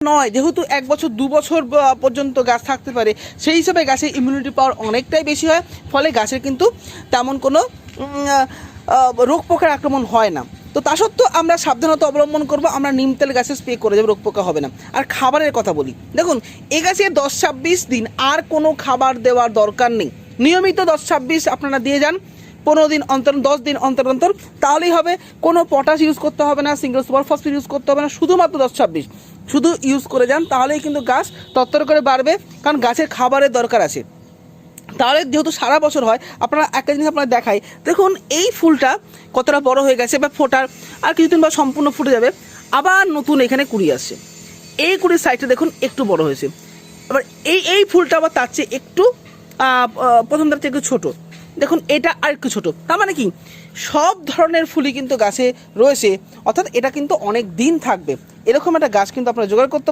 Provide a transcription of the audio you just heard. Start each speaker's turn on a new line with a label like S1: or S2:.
S1: নয়, যেহেতু এক বছর, দু বছর পর্যন্ত গাছ থাকতে পারে, সেই হিসাবে গাছের ইমিউনিটি পাওয়ার অনেকটাই বেশি হয়, ফলে গাছের কিন্তু তেমন কোনো রোগ পোকার আক্রমণ হয় না। তো তা সত্ত্বেও আমরা সাবধানতা অবলম্বন করব, আমরা নিম তেল গাছে স্প্রে করে যাবে রোগ পোকা হবে না। আর খাবারের কথা বলি, দেখুন, এ গাছে দশ ছাব্বিশ দিন আর কোনো খাবার দেওয়ার দরকার নেই। নিয়মিত দশ ছাব্বিশ আপনারা দিয়ে যান, পনেরো দিন অন্তর, দশ দিন অন্তর অন্তর, তাহলেই হবে। কোনো পটাশ ইউজ করতে হবে না সিঙ্গেল সুপার ফসফেট ইউজ করতে হবে না, শুধুমাত্র দশ ছাব্বিশ শুধু ইউজ করে যান, তাহলেই কিন্তু গাছ তত্তর করে বাড়বে, কারণ গাছের খাবারের দরকার আছে। তাহলে যেহেতু সারা বছর হয়, আপনারা একটা জিনিস আপনারা দেখাই। দেখুন, এই ফুলটা কতটা বড় হয়ে গেছে বা ফোটার, আর কিছুদিন বা সম্পূর্ণ ফুটে যাবে। আবার নতুন এখানে কুড়ি আসছে। এই কুড়ির সাইডটা দেখুন, একটু বড় হয়েছে। আবার এই এই ফুলটা আবার তার চেয়ে একটু প্রথম তার চেয়ে একটু ছোটো। দেখুন, এটা আর একটু ছোটো। তার মানে কি? সব ধরনের ফুলই কিন্তু গাছে রয়েছে। অর্থাৎ এটা কিন্তু অনেক দিন থাকবে। এরকম একটা গাছ কিন্তু আপনারা জোগাড় করতে